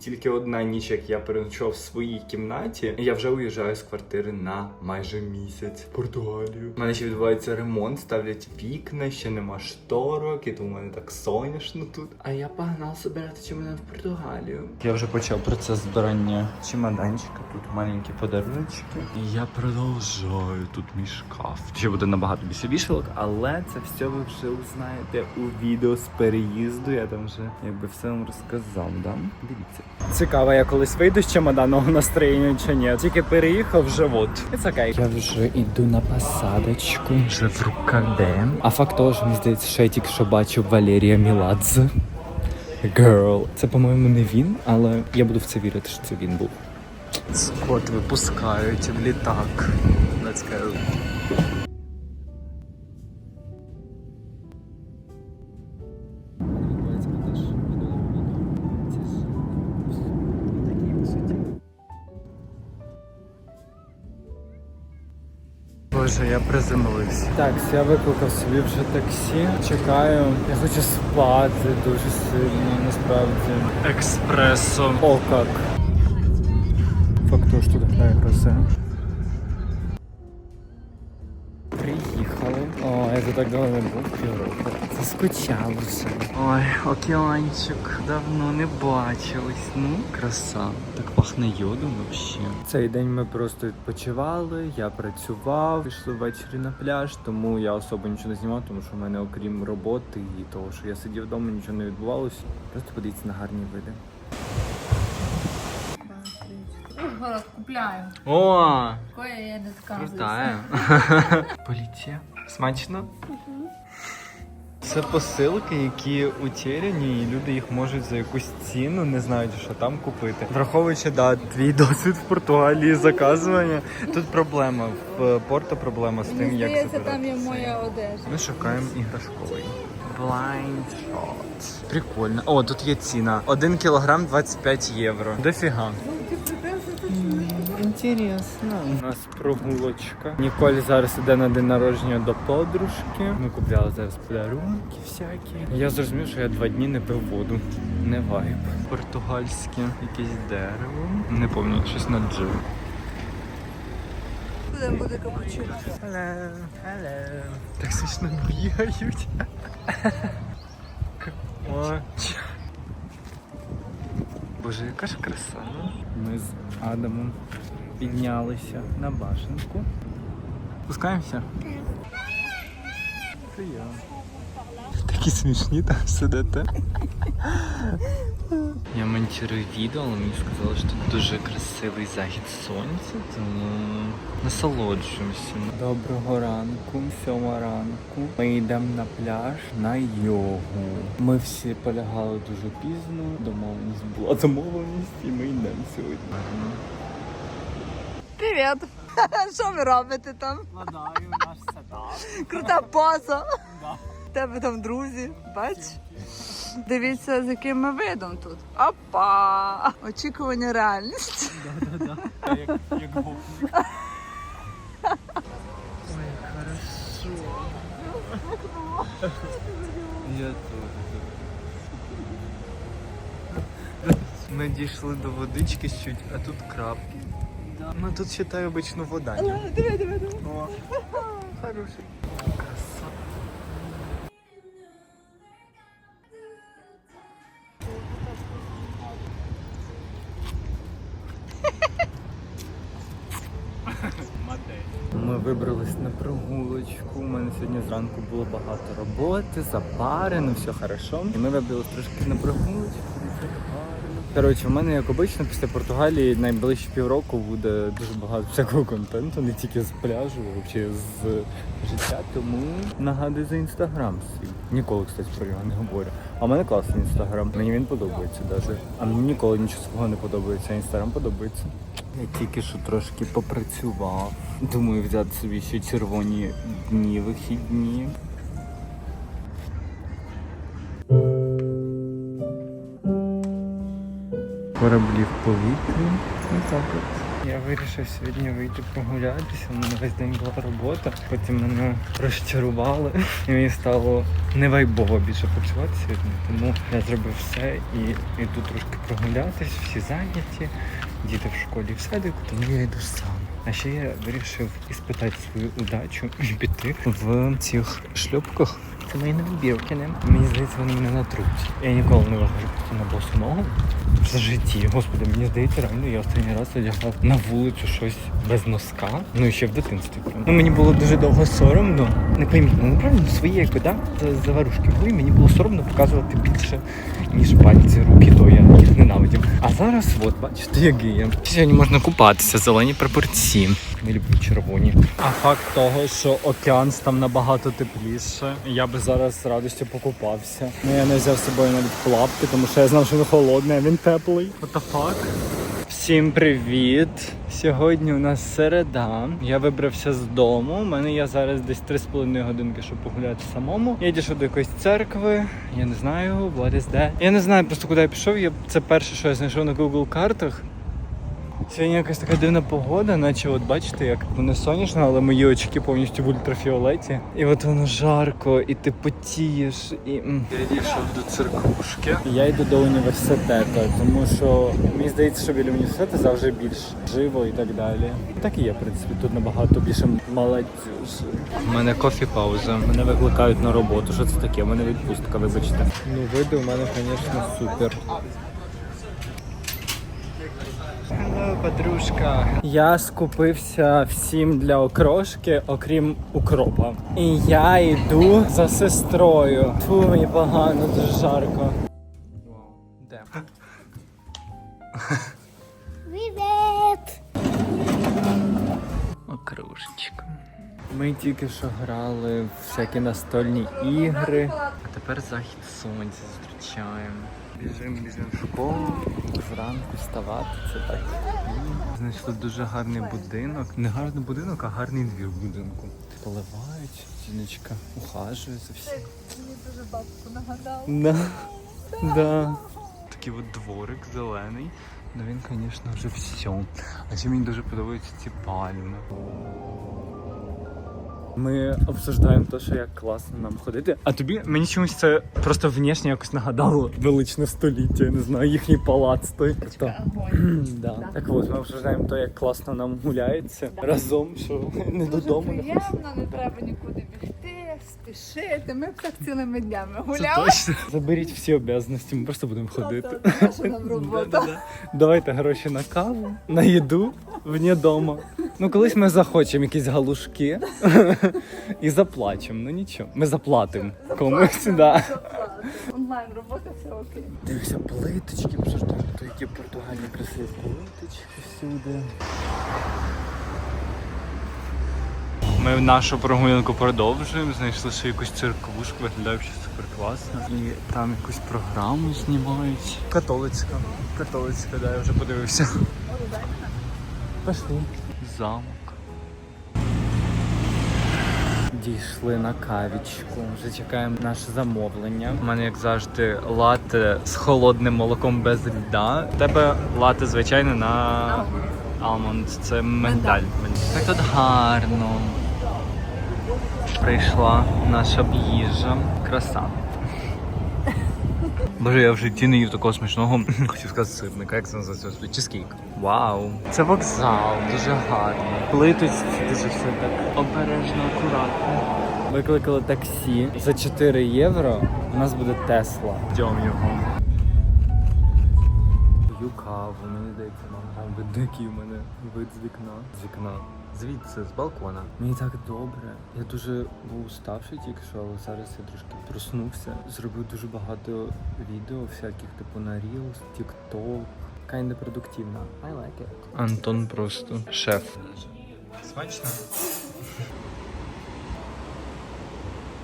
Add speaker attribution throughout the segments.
Speaker 1: Тільки одна ніч, як я переночував в своїй кімнаті, я вже уїжджаю з квартири на майже місяць в Португалію. У мене ще відбувається ремонт, ставлять вікна, ще нема шторок, і тому в мене так сонячно тут. А я погнав збирати чемодан в Португалію. Я вже почав процес збирання чемоданчика. Тут маленькі подарунки. І я продовжую тут мій шкаф. Ще буде набагато більше вішалок, але це все ви вже узнаєте у відео з переїзду. Я там вже якби все вам розказав. Да? Дивіться. Цікаво, я колись вийду з чемоданого настроєння чи ні. Тільки переїхав вже от. It's okay. Я вже йду на посадочку. Вже в рукаве. А факт того, що мені здається, що я тільки що бачив Валерія Міладзе. Girl. Це, по-моєму, не він, але я буду в це вірити, що це він був. Скот випускають в літак. Let's go. Боже, я приземлився. Так, я викликав собі вже таксі. Чекаю. Я хочу спати дуже сильно, насправді. Експресо. О, як. Факту, що така краса. Приїхали. О, я тут так давно не був півроку. Заскучав вже. Ой, океанчик, давно не бачились. Ну, краса. Так пахне йодом вообще. Цей день ми просто відпочивали, я працював, пішли ввечері на пляж, тому я особо нічого не знімав, тому що в мене, окрім роботи і того, що я сидів вдома, нічого не відбувалося. Просто подивіться на гарні види.
Speaker 2: Город купляю.
Speaker 1: О!
Speaker 2: Кое я не.
Speaker 1: Крутая. Поліція. Смачно? Це посилки, які утеряні, і люди їх можуть за якусь ціну, не знають, що там купити. Враховуючи, да, твій досвід в Португалії заказування. Тут проблема. В Порто проблема з тим,
Speaker 2: Мені
Speaker 1: як
Speaker 2: здається,
Speaker 1: забирати
Speaker 2: там є моя одежа.
Speaker 1: Ми шукаємо іграшковий. Blind shot. Прикольно. О, тут є ціна. 1 кілограм 25 євро. Дофіга. Інтересно. У нас прогулочка. Ніколь зараз іде на день народження до подружки. Ми купляли зараз подарунки всякі. Я зрозумів, що я два дні не пив воду. Не вайб. Португальське якесь дерево. Не пам'ятаю, щось на джи.
Speaker 2: Буде буде капучино.
Speaker 1: Hello, hello. Так смішно бігають. Боже, яка ж краса. Ми з Адамом піднялися на башенку. Спускаємося? Це я. Такі смішні там сидите. Я монтирую відео, але мені сказали, що тут дуже красивий захід сонця, тому насолоджуємося. Доброго ранку, сьома ранку. Ми йдемо на пляж на йогу. Ми всі полягали дуже пізно. Домовленість була домовленість, і ми йдемо сьогодні.
Speaker 2: Привіт! Що ви робите там?
Speaker 1: Складаю наш сетап.
Speaker 2: Крута поза. В Тебе там друзі, бач? Дивіться, з яким ми видом тут. Опа! Очікування реальність.
Speaker 1: Як, як гопник. Ой, хорошо. Я теж. Ми дійшли до водички чуть, а тут крапки. Ну тут ще обично вода.
Speaker 2: Диви, диви, диви.
Speaker 1: О, хороший. Краса. Ми вибрались на прогулочку. У мене сьогодні зранку було багато роботи, запари, ну все хорошо. І ми вибрались трошки на прогулочку. Коротше, в мене, як обично, після Португалії найближчі півроку буде дуже багато всякого контенту, не тільки з пляжу, а взагалі з життя. Тому нагадую за інстаграм свій. Ніколи, кстати, про нього не говорю. А в мене класний інстаграм. Мені він подобається навіть. А мені ніколи нічого свого не подобається. Інстаграм подобається. Я тільки що трошки попрацював. Думаю, взяти собі ще червоні дні вихідні. Кораблі в повітрі. Ось так от. Я вирішив сьогодні вийти прогулятися. У мене весь день була робота. Потім мене розчарували. І мені стало невайбово більше працювати сьогодні. Тому я зробив все і йду трошки прогулятись, всі зайняті, діти в школі в садику, тому я йду сам. А ще я вирішив іспитати свою удачу і піти в цих шлюпках. Це мої нові білкіни. Мені здається, вони мене натруть. Я ніколи не виходжу на босу ногу в житті. Господи, мені здається, реально я останній раз одягав на вулицю щось без носка. Ну і ще в дитинстві. Ну мені було дуже довго соромно. Не пойміть, ну направду свої якби, да, заварушки були. Мені було соромно показувати більше, ніж пальці, руки, то я їх ненавидів. Зараз, от, бачите, який є. Сьогодні можна купатися, зелені прапорці. Не люблю червоні. А факт того, що океан там набагато тепліше. Я би зараз з радістю покупався. Ну я не взяв з собою навіть плавки, тому що я знав, що він холодний, а він теплий. What the fuck? Всім привіт! Сьогодні у нас середа. Я вибрався з дому. У мене є зараз десь 3,5 годинки, щоб погуляти самому. Я дійшов до якоїсь церкви. Я не знаю, is that? Я не знаю просто куди я пішов. Я це перше, що я знайшов на Google картах. Сьогодні якась така дивна погода, наче от бачите, як не сонячно, але мої очки повністю в ультрафіолеті. І от воно жарко, і ти потієш, і.
Speaker 3: Я дійшов до церквушки.
Speaker 1: Я йду до університету, тому що мені здається, що біля університету завжди більш живо і так далі. Так і є, в принципі, тут набагато більше молодіжі.
Speaker 3: У мене кофі пауза.
Speaker 1: Мене викликають на роботу. Що це таке? У мене відпустка, вибачте. Ну, види у мене, звісно, супер. Hello, подружка. Я скупився всім для окрошки, окрім укропа. І я йду за сестрою. Фу, мені погано, дуже жарко. Де?
Speaker 4: Привет!
Speaker 1: Окружечка. Ми тільки що грали в всякі настольні ігри. А тепер захід сонця зустрічаємо. Біжимо, біжимо в школу. Зранку вставати, це так. Знайшли дуже гарний будинок. Не гарний будинок, а гарний двір в будинку. Поливають, жіночка ухажує за всім.
Speaker 2: Мені дуже бабку.
Speaker 1: Да. Да. Такий от дворик зелений. Ну він, звісно, вже все. А ще мені дуже подобаються ці пальми. Ми обсуждаємо те, що як класно нам ходити. А тобі мені чомусь це просто внешне якось нагадало величне століття. Я не знаю, їхній палац той. Тобто, да. Так от, ми обсуждаємо те, як класно нам гуляється разом, що не додому
Speaker 2: приємно, не треба нікуди бігти, спішити. Ми б так цілими днями
Speaker 1: Це
Speaker 2: гуляли.
Speaker 1: точно. Заберіть всі обов'язаності, ми просто будемо ходити.
Speaker 2: Наша нам робота.
Speaker 1: Давайте гроші на каву, на їду вне дома. Ну, колись ми захочемо якісь галушки і заплачемо. Ну нічого, ми заплатимо комусь. Да.
Speaker 2: Онлайн робота все окей.
Speaker 1: Дивися, плиточки, що ж там, то які в Португалії красиві плиточки всюди. Ми нашу прогулянку продовжуємо. Знайшли ще якусь церквушку, виглядає супер класно. І там якусь програму знімають. Католицька. Католицька, да, я вже подивився. Пошли. Замок. Дійшли на кавічку. Вже чекаємо наше замовлення. У мене, як завжди, лате з холодним молоком без льда. У тебе лате, звичайно, на алмонд. Це мендаль. Так тут гарно. Прийшла наша їжа. Краса. Боже, я в житті не їв такого смачного. Хотів сказати сирника, як це називається? Чизкейк. Вау. Це вокзал, дуже гарно. Плиточці дуже все так обережно, акуратно. Викликали таксі за 4 євро. У нас буде Тесла. Йдемо його. Каву, мені здається, нам там видно, який у мене вид з вікна. З вікна. Звідси, з балкона. Мені так добре. Я дуже був уставший тільки що, але зараз я трошки проснувся. Зробив дуже багато відео, всяких типу на Reels, TikTok. Kinda продуктивно. I like it. Антон просто шеф. Смачно?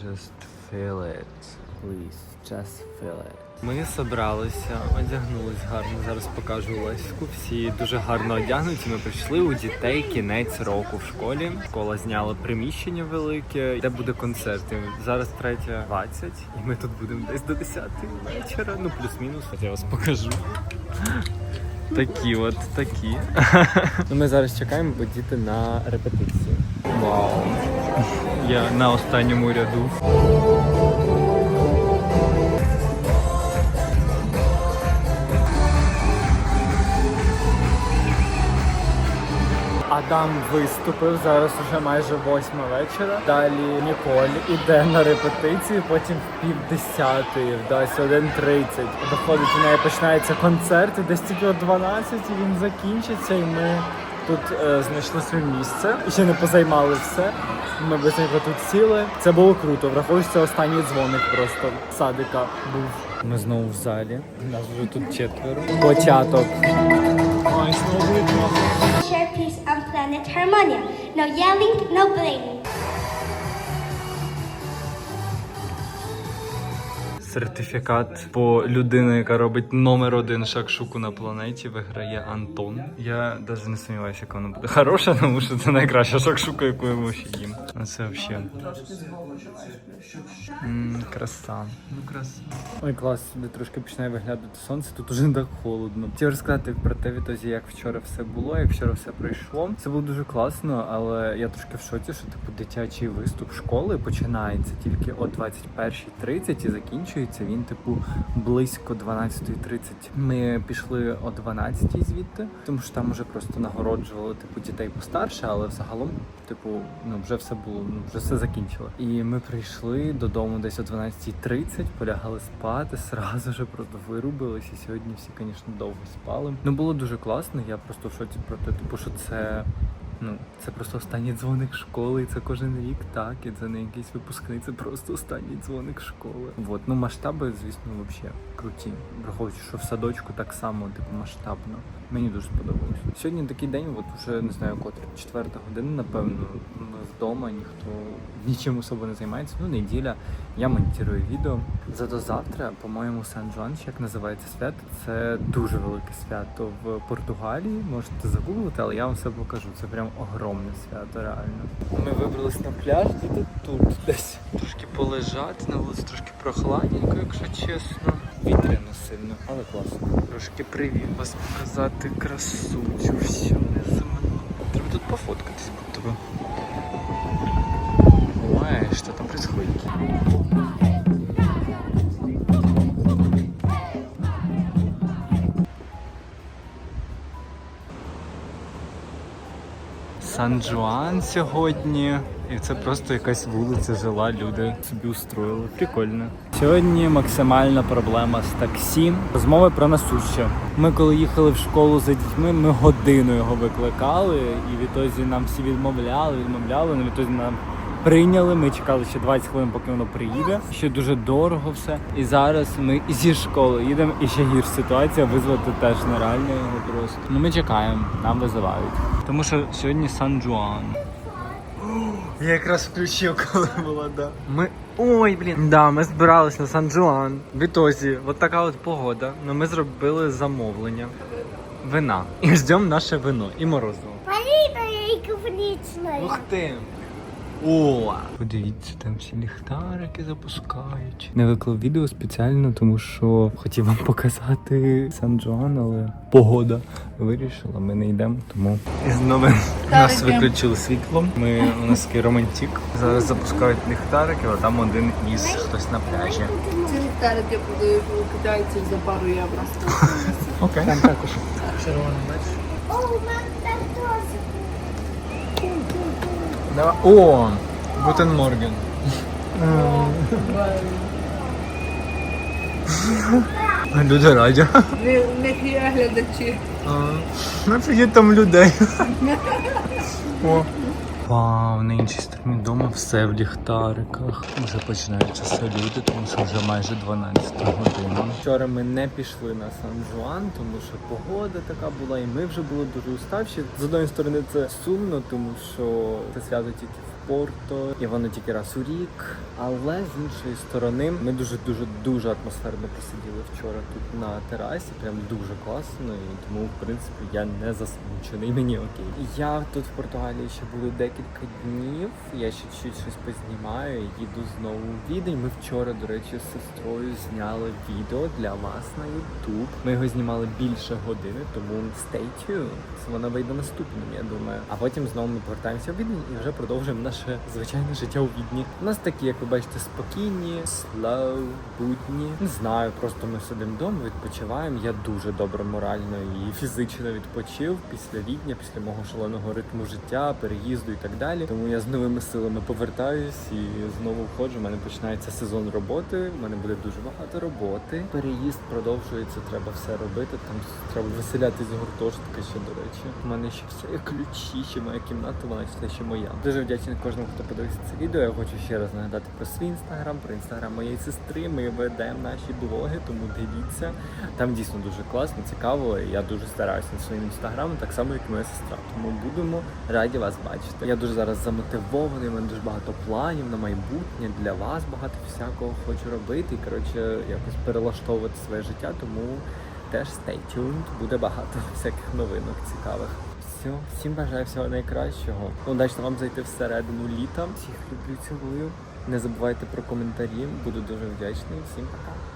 Speaker 1: Just feel it. Please, just feel it. Ми зібралися, одягнулись гарно. Зараз покажу Леську. Всі дуже гарно одягнуті. Ми прийшли у дітей кінець року в школі. Школа зняла приміщення велике, де буде концерт. І Зараз 3.20 і ми тут будемо десь до 10 вечора. Ну плюс-мінус. Я вас покажу. Такі от такі. ну, ми зараз чекаємо, бо діти на репетицію. Вау. Я на останньому ряду. Адам виступив, зараз уже майже восьма вечора. Далі Ніколь іде на репетицію, потім в пів десятої, десь 1.30. Доходить у неї починається концерт, і десь тільки о 12 він закінчиться, і ми тут е, знайшли своє місце. І ще не позаймали все. Ми быстренько тут сіли. Це було круто. Враховуючи, це останній дзвоник просто садика був. Ми знову в залі. Нас вже тут четверо. Початок. Ой, знову
Speaker 4: It's Harmonia. No yelling, no blaming.
Speaker 1: Сертифікат по людини, яка робить номер один шакшуку на планеті, виграє Антон. Я навіть не сумніваюся, яка вона буде хороша, тому що це найкраща шакшука, яку я ще їм. А це взагалі. Ммм, краса. Ну краса. Ой, клас, сюди трошки починає виглядати сонце, тут уже не так холодно. Хотів розказати про те відтоді, як вчора все було, як вчора все пройшло. Це було дуже класно, але я трошки в шоці, що типу дитячий виступ школи починається тільки о 21.30 і закінчується він, типу, близько 12.30. Ми пішли о 12.00 звідти, тому що там вже просто нагороджували типу дітей постарше, але взагалом, типу, ну вже все було, ну вже все закінчило. І ми прийшли додому десь о 12.30, полягали спати, сразу же просто вирубились. І сьогодні всі, звісно, довго спали. Ну було дуже класно. Я просто в шоці про те, типу, що це. Ну, це просто останній дзвоник школи, і це кожен рік так, і це не якийсь випускний, це просто останній дзвоник школи. Вот, ну масштаби, звісно, взагалі круті. Враховуючи, що в садочку так само, типу, масштабно. Мені дуже сподобалось. Сьогодні такий день, от вже не знаю, котра четверта година, напевно. Ми вдома, ніхто нічим особо не займається. Ну, неділя, я монтую відео. Зато завтра, по-моєму, Сан Джуан, як називається свято, це дуже велике свято в Португалії. Можете загуглити, але я вам все покажу. Це прям огромне свято, реально. Ми вибрались на пляж, діти тут десь трошки полежати, на вулиці трошки прохладненько, якщо чесно. Вітряно сильно, але класно. Трошки привіт вас показати красу цю всю неземну. Треба тут пофоткатись будь бы. Ой, що там происходит? Сан-Джуан сьогодні. І це просто якась вулиця жила, люди собі устроїли. Прикольно. Сьогодні максимальна проблема з таксі. Розмови про насуще. Ми коли їхали в школу за дітьми, ми годину його викликали, і відтоді нам всі відмовляли, відмовляли, але відтоді нам прийняли. Ми чекали ще 20 хвилин, поки воно приїде. Ще дуже дорого все. І зараз ми зі школи їдемо, і ще гірша ситуація. Визвати теж нереально його просто. Ну ми чекаємо, нам визивають. Тому що сьогодні Сан-Джуан.
Speaker 3: Я якраз включив, коли була, да.
Speaker 1: Ми. Ой, блін. Да, ми збирались на Сан-Джуан. В ітозі, от така от погода. Ну ми зробили замовлення. Вина. І ждемо наше вино і морозиво. Ух ти! О! Подивіться, там всі ліхтарики запускають. Не виклав відео спеціально, тому що хотів вам показати Сан-Джуан, але погода вирішила, ми не йдемо, тому з новин нас виключили світло. Ми у нас такий романтик. Зараз запускають ліхтарики, а там один із хтось на пляжі.
Speaker 2: Ці ліхтарики продають у китайців за пару євро.
Speaker 1: Окей. Там також. Червоний
Speaker 4: О,
Speaker 1: Давай. О! Гутен Морген. Люди раді.
Speaker 2: Них є глядачі.
Speaker 1: Нафіги там людей. О. Вау, на іншій стороні дому все в ліхтариках. Вже починаються салюти, тому що вже майже 12 година. Вчора ми не пішли на Сан-Жуан, тому що погода така була, і ми вже були дуже уставші. З одної сторони це сумно, тому що це свято тільки в Порто, і воно тільки раз у рік. Але з іншої сторони, ми дуже дуже дуже атмосферно посиділи вчора тут на терасі. Прям дуже класно, і тому в принципі я не засмучений. Мені окей. Я тут в Португалії ще буду декілька днів. Я ще чуть щось познімаю. Їду знову в Відень. Ми вчора, до речі, з сестрою зняли відео для вас на YouTube. Ми його знімали більше години, тому stay tuned. Воно вийде наступним, я думаю. А потім знову ми повертаємося в Відень і вже продовжуємо наше звичайне життя у Відні. У нас такі, як ви бачите, спокійні, slow, будні. Не знаю, просто ми сидимо вдома, відпочиваємо. Я дуже добре морально і фізично відпочив після Відня, після мого шаленого ритму життя, переїзду і так далі. Тому я з новими силами повертаюсь і знову входжу. У мене починається сезон роботи. У мене буде дуже багато роботи. Переїзд продовжується, треба все робити. Там треба виселяти з гуртожитка ще до речі. У мене ще все ключі, ще моя кімната, вона ще ще моя. Дуже вдячний кожному, хто подивився це відео. Я хочу ще раз нагадати про свій інстаграм, про інстаграм моєї сестри. Ми ведемо наші блоги, тому дивіться. Там дійсно дуже класно, цікаво. Я дуже стараюся над своїм інстаграмом, так само як і моя сестра. Тому будемо раді вас бачити. Я дуже зараз замотивований. У мене дуже багато планів на майбутнє для вас. Багато всякого хочу робити. І коротше, якось перелаштовувати своє життя. Тому теж stay tuned, буде багато всяких новинок цікавих. Все, всім бажаю всього найкращого. Удачно вам зайти всередину літа. Всіх люблю, цілую. Не забувайте про коментарі, буду дуже вдячний. Всім пока.